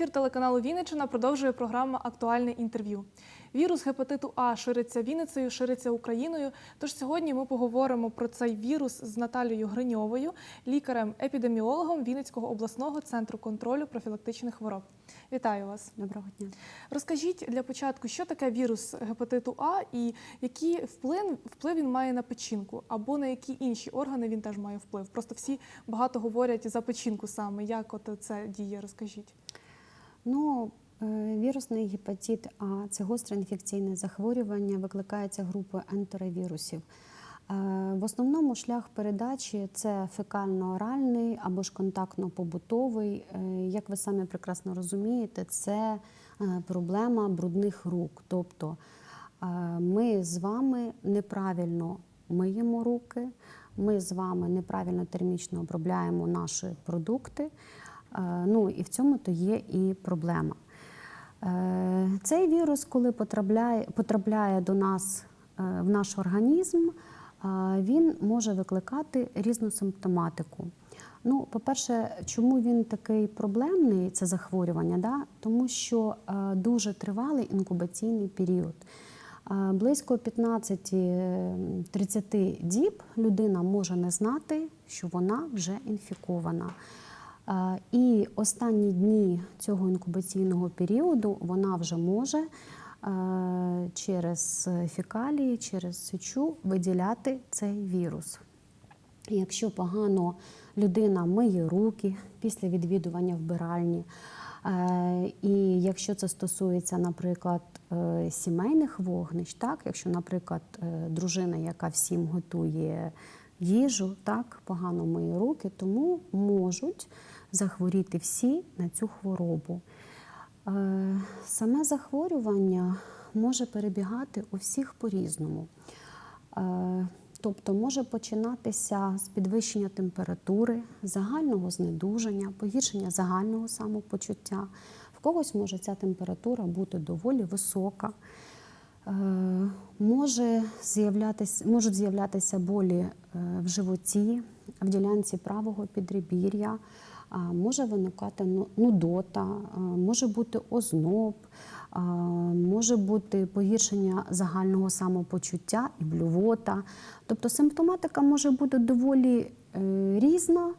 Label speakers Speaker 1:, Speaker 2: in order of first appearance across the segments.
Speaker 1: Ефір телеканалу Вінниччина продовжує програма Актуальне інтерв'ю. Вірус гепатиту А шириться Вінницею, шириться Україною. Тож сьогодні ми поговоримо про цей вірус з Наталією Гриньовою, лікарем-епідеміологом Вінницького обласного центру контролю профілактичних хвороб. Вітаю вас!
Speaker 2: Доброго дня.
Speaker 1: Розкажіть для початку, що таке вірус гепатиту А і який вплив, вплив він має на печінку, або на які інші органи він теж має вплив. Просто всі багато говорять за печінку саме. Як от це діє? Розкажіть.
Speaker 2: Ну, е, вірусний гепатит А це гостре інфекційне захворювання, викликається групою ентеровірусів. Е, В основному шлях передачі це фекально-оральний або ж контактно-побутовий. Е, Як ви самі прекрасно розумієте, це проблема брудних рук. Тобто ми з вами неправильно миємо руки, ми з вами неправильно термічно обробляємо наші продукти. Е, Ну і в цьому то є і проблема. Е, Цей вірус, коли потрапляє, потрапляє до нас е, в наш організм, він може викликати різну симптоматику. Ну, по-перше, чому він такий проблемний, це захворювання? Да? Тому що дуже тривалий інкубаційний період. Близько 15-30 діб людина може не знати, що вона вже інфікована. І останні дні цього інкубаційного періоду вона вже може е, через фекалії, через сечу виділяти цей вірус. Якщо погано людина миє руки після відвідування вбиральні, е, і якщо це стосується, наприклад, е, сімейних вогнищ, так, якщо, наприклад, дружина, яка всім готує їжу, так, погано миє руки, тому можуть захворіти всі на цю хворобу. Е, Саме захворювання може перебігати у всіх по-різному. Е, Тобто може починатися з підвищення температури, загального знедуження, погіршення загального самопочуття. В когось може ця температура бути доволі висока. Е, Може з'являтися, можуть з'являтися болі е, в животі, в ділянці правого підребір'я, може виникати ну- нудота, може бути озноб, може бути погіршення загального самопочуття і блювота. Тобто симптоматика може бути доволі е, різна,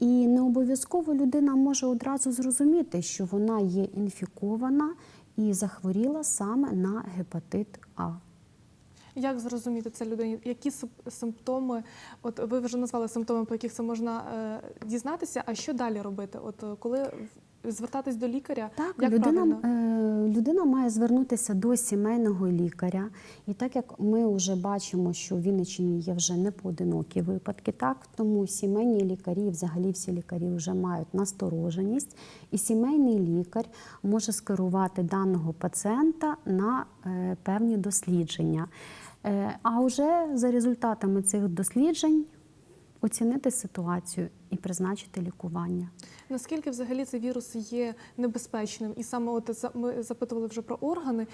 Speaker 2: і не обов'язково людина може одразу зрозуміти, що вона є інфікована і захворіла саме на гепатит А.
Speaker 1: Як зрозуміти це людині? Які симптоми? От ви вже назвали симптоми, по яких це можна е, дізнатися. А що далі робити? От е, коли звертатись до лікаря,
Speaker 2: Так,
Speaker 1: як
Speaker 2: людина,
Speaker 1: правильно?
Speaker 2: е, людина має звернутися до сімейного лікаря. І так як ми вже бачимо, що в Вінниччині є вже не поодинокі випадки, так тому сімейні лікарі, взагалі всі лікарі вже мають настороженість, і сімейний лікар може скерувати даного пацієнта на е, певні дослідження. Е, а вже за результатами цих досліджень оцінити ситуацію і призначити лікування.
Speaker 1: Наскільки взагалі цей вірус є небезпечним? І саме от ми запитували вже про органи,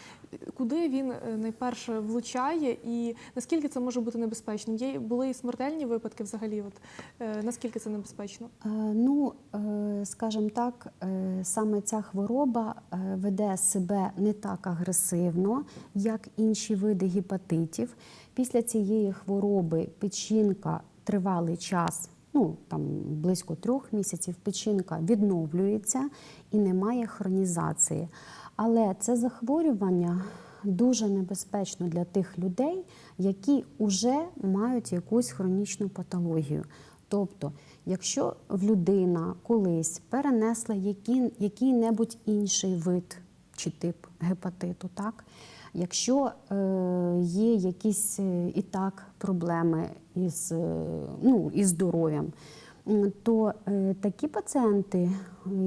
Speaker 1: куди він е, найперше влучає, і наскільки це може бути небезпечним? Є були і смертельні випадки взагалі? От е, наскільки це небезпечно?
Speaker 2: Е, Ну, е, скажімо так, е, саме ця хвороба веде себе не так агресивно, як інші види гепатитів. Після цієї хвороби печінка тривалий час, ну там близько трьох місяців, печінка відновлюється і немає хронізації. Але це захворювання дуже небезпечно для тих людей, які вже мають якусь хронічну патологію. Тобто, якщо в людина колись перенесла який-небудь інший вид чи тип гепатиту, так? Якщо е, є якісь е, і так проблеми із, е, ну, із здоров'ям, то такі пацієнти,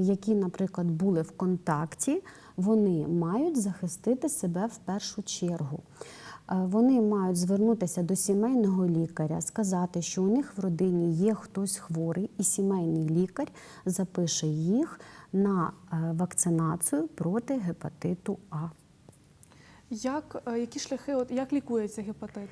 Speaker 2: які, наприклад, були в контакті, вони мають захистити себе в першу чергу. Вони мають звернутися до сімейного лікаря, сказати, що у них в родині є хтось хворий, і сімейний лікар запише їх на вакцинацію проти гепатиту А.
Speaker 1: Як е, які шляхи, от як лікується гепатит?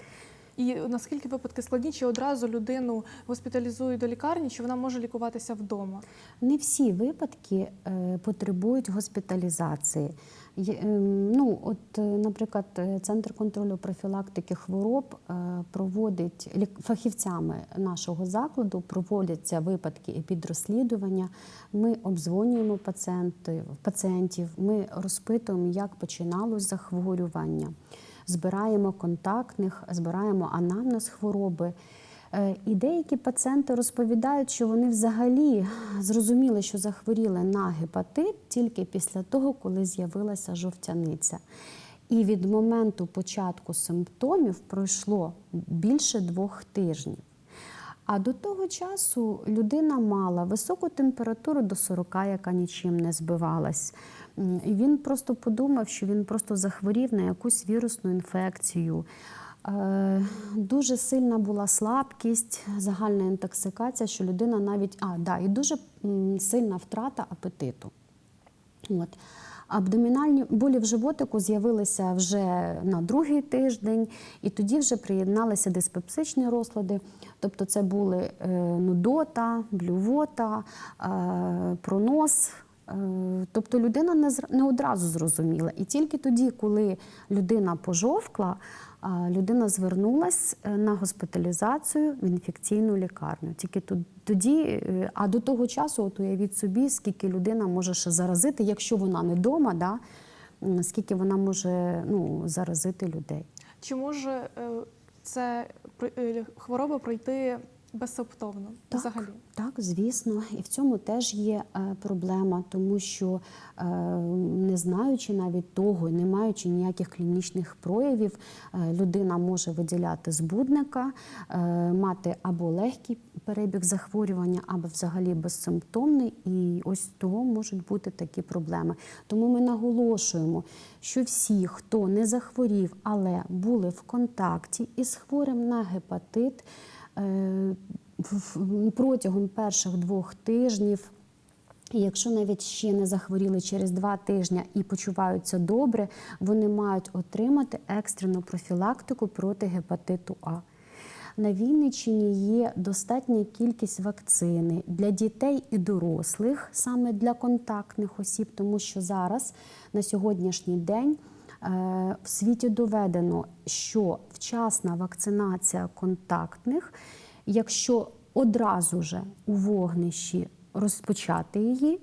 Speaker 1: І наскільки випадки складні, чи одразу людину госпіталізують до лікарні, чи вона може лікуватися вдома?
Speaker 2: Не всі випадки е, потребують госпіталізації. Ем, Ну, от, е, наприклад, е, Центр контролю профілактики хвороб е, проводить фахівцями нашого закладу, проводяться випадки епідрозслідування. Ми обдзвонюємо пацієнтів, пацієнтів, ми розпитуємо, як починалось захворювання, збираємо контактних, збираємо анамнез хвороби. Е, І деякі пацієнти розповідають, що вони взагалі зрозуміли, що захворіли на гепатит тільки після того, коли з'явилася жовтяниця. І від моменту початку симптомів пройшло більше двох тижнів. А до того часу людина мала високу температуру до 40, яка нічим не збивалась. І він просто подумав, що він просто захворів на якусь вірусну інфекцію. Е, Дуже сильна була слабкість, загальна інтоксикація, що людина навіть а, да, і дуже сильна втрата апетиту. От. Абдомінальні болі в животику з'явилися вже на другий тиждень, і тоді вже приєдналися диспепсичні розлади. Тобто це були е, нудота, блювота, е, пронос. Тобто людина не, не одразу зрозуміла. І тільки тоді, коли людина пожовкла, людина звернулась е, на госпіталізацію в інфекційну лікарню. Тільки тут тоді, е, а до того часу, от уявіть собі, скільки людина може ще заразити, якщо вона не вдома, да, скільки вона може ну, заразити людей.
Speaker 1: Чи може е, це хвороба пройти безсимптомно
Speaker 2: Так.
Speaker 1: взагалі?
Speaker 2: Так, звісно, і в цьому теж є е, проблема, тому що е, не знаючи навіть того, не маючи ніяких клінічних проявів, е, людина може виділяти збудника, мати або легкий перебіг захворювання, або взагалі безсимптомний, і ось того можуть бути такі проблеми. Тому ми наголошуємо, що всі, хто не захворів, але були в контакті із хворим на гепатит. Е, в- протягом перших двох тижнів. І якщо навіть ще не захворіли через два тижні і почуваються добре, вони мають отримати екстрену профілактику проти гепатиту А. На Вінниччині є достатня кількість вакцини для дітей і дорослих, саме для контактних осіб, тому що зараз на сьогоднішній день в світі доведено, що вчасна вакцинація контактних, якщо одразу же у вогнищі розпочати її,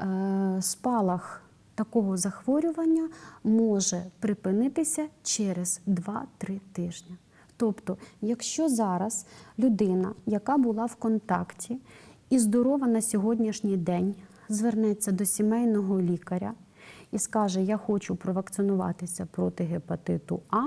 Speaker 2: е, спалах такого захворювання може припинитися через 2-3 тижні. Тобто, якщо зараз людина, яка була в контакті і здорова на сьогоднішній день, звернеться до сімейного лікаря і скаже: Я хочу провакцинуватися проти гепатиту А,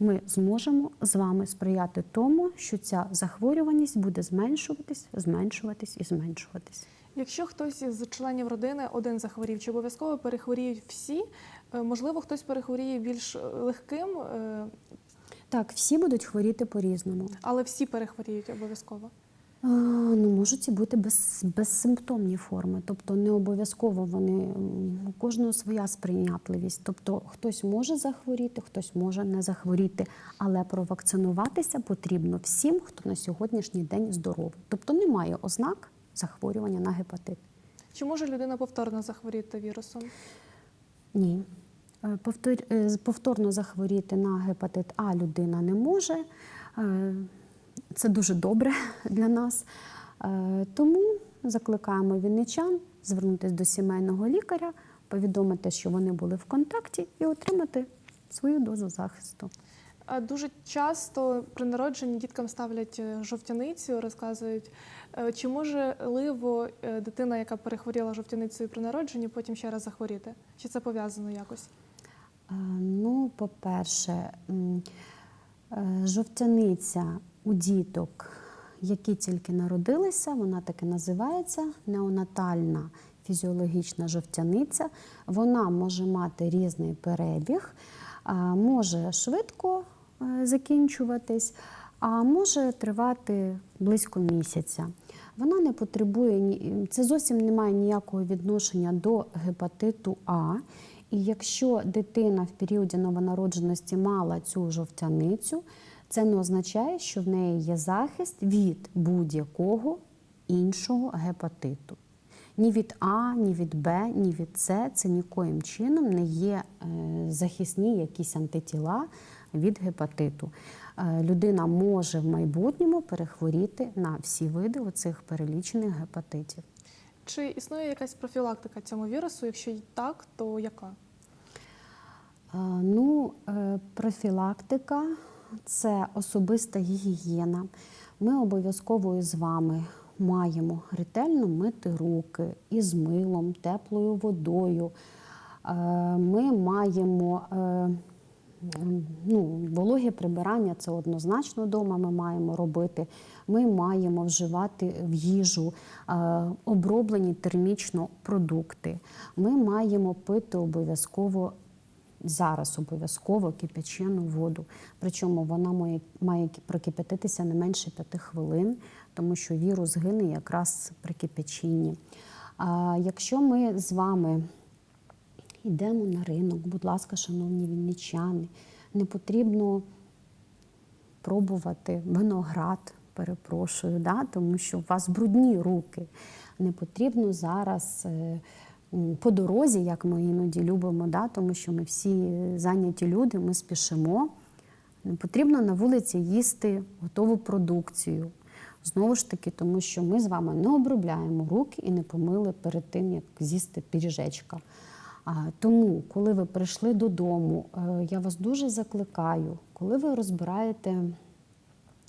Speaker 2: ми зможемо з вами сприяти тому, що ця захворюваність буде зменшуватись, зменшуватись і зменшуватись.
Speaker 1: Якщо хтось із членів родини один захворів, чи обов'язково перехворіють всі? Е, Можливо, хтось перехворіє більш е, легким, е,
Speaker 2: Так, всі будуть хворіти по-різному.
Speaker 1: але всі перехворіють обов'язково.
Speaker 2: Ну, можуть і бути без, безсимптомні форми, тобто не обов'язково вони у кожного своя сприйнятливість. Тобто хтось може захворіти, хтось може не захворіти, але провакцинуватися потрібно всім, хто на сьогоднішній день здоровий. Тобто немає ознак захворювання на гепатит.
Speaker 1: Чи може людина повторно захворіти вірусом?
Speaker 2: Ні. Е, е, Повторно захворіти на гепатит А людина не може. Це дуже добре для нас. Е, Тому закликаємо вінничан звернутися до сімейного лікаря, повідомити, що вони були в контакті, і отримати свою дозу захисту.
Speaker 1: Дуже часто при народженні діткам ставлять е, жовтяницю, розказують, Е, чи можливо е, дитина, яка перехворіла жовтяницею при народженні, потім ще раз захворіти? Чи це пов'язано якось?
Speaker 2: Ну, по-перше, жовтяниця у діток, які тільки народилися, вона так і називається неонатальна фізіологічна жовтяниця. Вона може мати різний перебіг, може швидко е, закінчуватись, а може тривати близько місяця. Вона не потребує це зовсім не має ніякого відношення до гепатиту А. І якщо дитина в періоді новонародженості мала цю жовтяницю, це не означає, що в неї є захист від будь-якого іншого гепатиту. Ні від А, ні від Б, ні від С це нікоїм чином не є е, захисні якісь антитіла від гепатиту. Е, Людина може в майбутньому перехворіти на всі види оцих перелічених гепатитів.
Speaker 1: Чи існує якась профілактика цьому вірусу? Якщо так, то яка?
Speaker 2: Е, Ну, профілактика це особиста гігієна. Ми обов'язково з вами маємо ретельно мити руки із милом, теплою водою. Е, Ми маємо е, ну, вологе прибирання це однозначно вдома ми маємо робити. Ми маємо вживати в їжу е, оброблені термічно продукти. Ми маємо пити обов'язково зараз обов'язково кипячену воду. Причому вона має, має прокипятитися не менше 5 хвилин, тому що вірус гине якраз при кипячінні. А якщо ми з вами йдемо на ринок, будь ласка, шановні вінничани, не потрібно пробувати виноград, перепрошую, да? тому що у вас брудні руки. Не потрібно зараз е, по дорозі, як ми іноді любимо, да? тому що ми всі зайняті люди, ми спішимо. Потрібно на вулиці їсти готову продукцію. Знову ж таки, тому що ми з вами не обробляємо руки і не помили перед тим, як з'їсти пиріжечка. Тому, коли ви прийшли додому, е, я вас дуже закликаю, коли ви розбираєте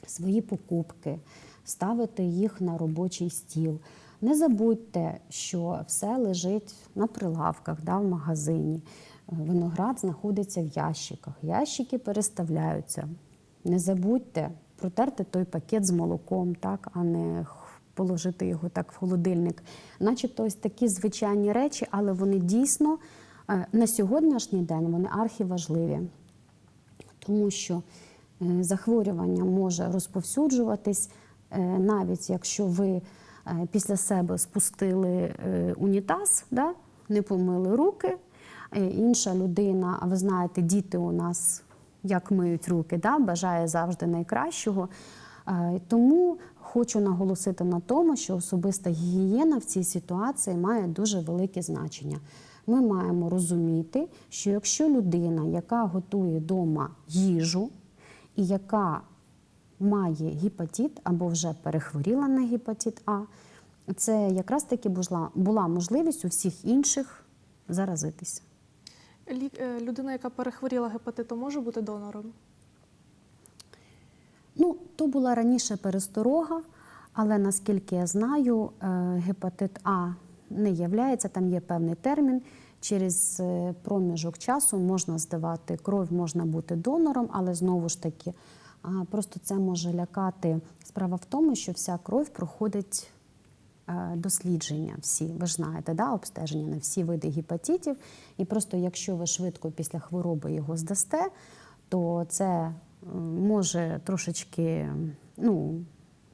Speaker 2: свої покупки, ставите їх на робочий стіл. Не забудьте, що все лежить на прилавках да, в магазині. Е, Виноград знаходиться в ящиках. Ящики переставляються. Не забудьте протерти той пакет з молоком, так, а не положити його так в холодильник. Начебто ось такі звичайні речі, але вони дійсно е, на сьогоднішній день вони архіважливі тому що е, захворювання може розповсюджуватись, навіть якщо ви після себе спустили е, унітаз, да, не помили руки. е, Інша людина, а ви знаєте, діти у нас як миють руки, да, бажає завжди найкращого. Е, Тому хочу наголосити на тому, що особиста гігієна в цій ситуації має дуже велике значення. Ми маємо розуміти, що якщо людина, яка готує вдома їжу і яка має гепатит або вже перехворіла на гепатит А, це якраз таки була, можливість у всіх інших заразитися.
Speaker 1: Е, Людина, яка перехворіла гепатитом, може бути донором?
Speaker 2: Ну, то була раніше пересторога, але наскільки я знаю, е, гепатит А не являється, там є певний термін. Через е, проміжок часу можна здавати кров, можна бути донором, але знову ж таки, просто це може лякати. Справа в тому, що вся кров проходить е, дослідження всі, ви ж знаєте, да, обстеження на всі види гепатитів. І просто якщо ви швидко після хвороби його здасте, то це може трошечки, ну,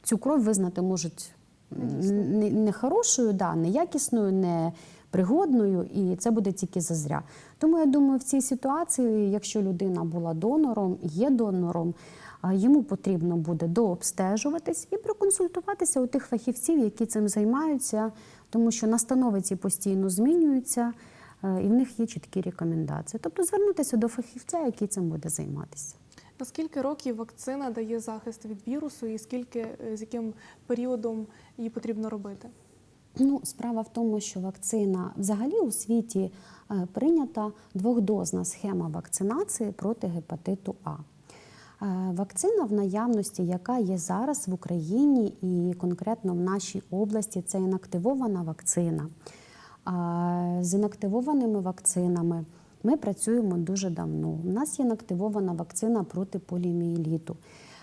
Speaker 2: цю кров визнати можуть не, не хорошою, да, неякісною, не пригодною, і це буде тільки зазря. Тому я думаю, в цій ситуації, якщо людина була донором, є донором, а йому потрібно буде дообстежуватись і проконсультуватися у тих фахівців, які цим займаються, тому що настанови ці постійно змінюються, е, і в них є чіткі рекомендації. Тобто звернутися до фахівця, який цим буде займатися.
Speaker 1: На скільки років вакцина дає захист від вірусу, і скільки е, з яким періодом її потрібно робити?
Speaker 2: Ну, справа в тому, що вакцина взагалі у світі е, прийнята двохдозна схема вакцинації проти гепатиту А. Е, Вакцина в наявності, яка є зараз в Україні і конкретно в нашій області, це інактивована вакцина. З інактивованими вакцинами ми працюємо дуже давно. У нас є інактивована вакцина проти поліміеліту.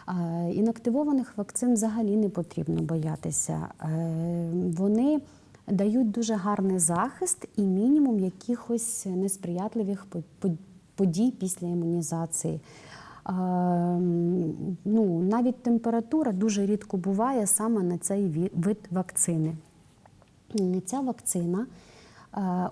Speaker 2: Е, Інактивованих вакцин взагалі не потрібно боятися. Е, Вони дають дуже гарний захист і мінімум якихось несприятливих по- по- подій після імунізації. Ну, навіть температура дуже рідко буває саме на цей вид вакцини. Ця вакцина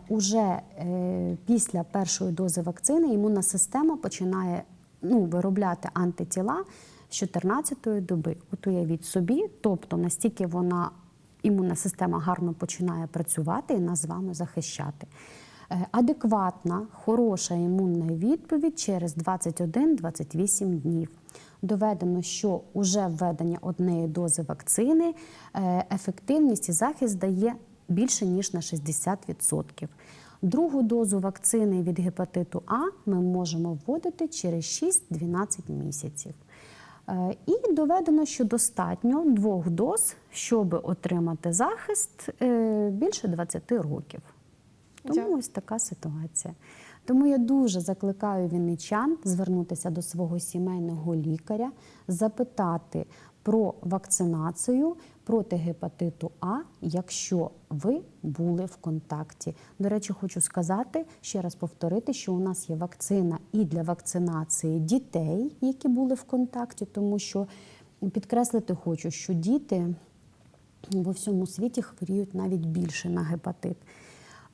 Speaker 2: уже е, після першої дози вакцини імунна система починає ну, виробляти антитіла з 14-ї доби. От уявіть собі, тобто настільки вона імунна система гарно починає працювати і нас з вами захищати. Е, Адекватна, хороша імунна відповідь через 21-28 днів. Доведено, що уже введення однієї дози вакцини е, ефективність і захист дає більше ніж на 60%. Другу дозу вакцини від гепатиту А ми можемо вводити через 6-12 місяців. Е, І доведено, що достатньо двох доз, щоб отримати захист більше 20 років. Тому
Speaker 1: Дякую.
Speaker 2: ось така ситуація. Тому я дуже закликаю вінничан звернутися до свого сімейного лікаря, запитати про вакцинацію проти гепатиту А, якщо ви були в контакті. До речі, хочу сказати ще раз повторити, що у нас є вакцина і для вакцинації дітей, які були в контакті, тому що підкреслити хочу, що діти во всьому світі хворіють навіть більше на гепатит.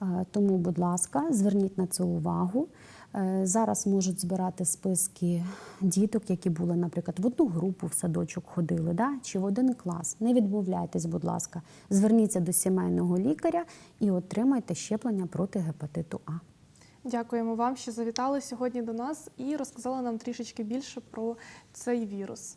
Speaker 2: Е, Тому, будь ласка, зверніть на це увагу. Е, Зараз можуть збирати списки діток, які були, наприклад, в одну групу в садочок ходили, да? чи в один клас. Не відмовляйтесь, будь ласка, зверніться до сімейного лікаря і отримайте щеплення проти гепатиту А.
Speaker 1: Дякуємо вам, що завітали сьогодні до нас і розказали нам трішечки більше про цей вірус.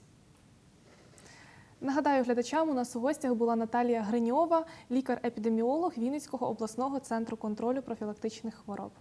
Speaker 1: Нагадаю глядачам, у нас у гостях була Наталія Гриньова, лікар-епідеміолог Вінницького обласного центру контролю профілактичних хвороб.